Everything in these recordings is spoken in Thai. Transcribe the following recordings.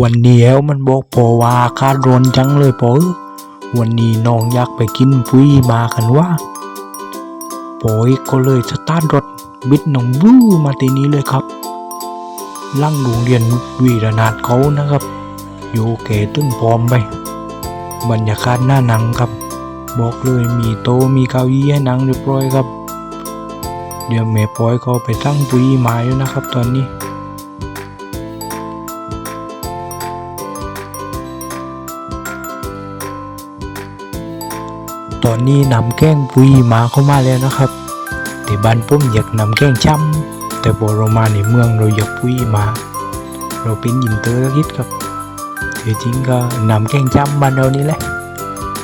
วันเดียวมันบอกพอว่าอาการ้อนจังเลยปอวันนี้น้องอยากไปกินปุ้ยมากันว่าปอยก็เลยสตาร์ทรถบิดน้องบลูมาที่นี้เลยครับลั่งโรงเรียนวีรนาถเขานะครับอยู่เกตึ้งพร้อมไป บรรยากาศหน้าหนังครับ บอกเลยมีโตมีเก้าอี้ให้นั่งเรียบร้อยครับ เดี๋ยวแม่ปอยก็ไปตั้งปุ้ยมาอยู่นะครับตอนนี้ ตอนนี้นำแกงปุยมาเข้ามาแล้วนะครับ แต่บ้านผมอยากนำแกงช้ำแต่พอเรามาในเมืองเราอยากปุยมา เราเป็นยินเตอร์คิดครับแต่จริงก็นำแกงช้ำบ้านเรานี่แหละ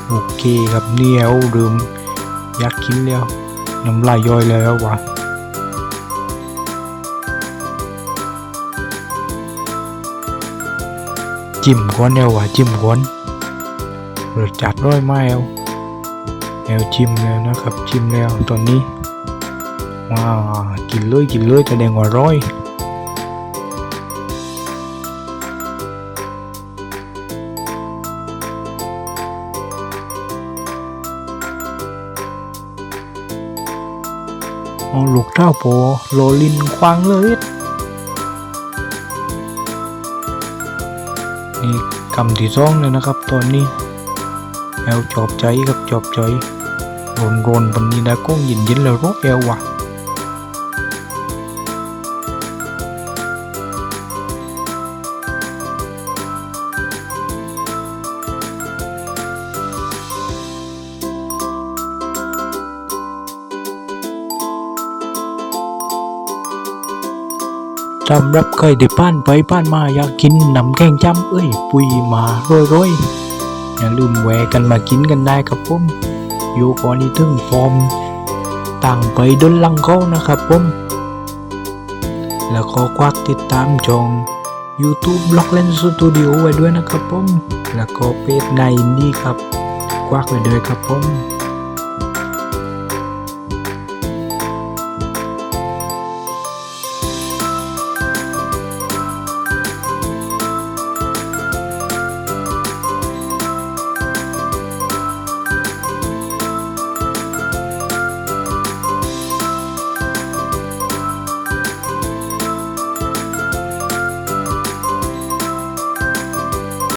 โอเคครับเนี่ยวเริ่มอยากกินแล้วน้ำลายย่อยแล้ววะจิ้มก้อนแล้วว่ะจิ้มก้อนรสจัดร้อยไหมเอา แนวชิมแล้วนะครับชิมแล้วตอนนี้ว้าวกินเลยกินเลยแสดงว่าร้อยเอาลูกเต้าโปโลลินควางเลยนี่คำที่สองเลยนะครับตอนนี้แอลจอบใจกับจอบใจ รนรนๆปันนี้ đã có nhìn dính là rốt eo à สำหรับใครที่ผ่านไปผ่านมาอยากกินน้ำแกงจ้ำเอ้ยปุยมาร้อยๆอย่าลืมแวะกันมากินกันได้ครับผม อยู่ก่อนนี้ถึงฟอร์มต่างไปดนลังเขานะครับผม แล้วก็ควักติดตามชอง YouTube b l o g l e n Studio ไว้ด้วยนะครับผม แล้วก็เพจในนี่ครับ ควักไว้ด้วยครับผม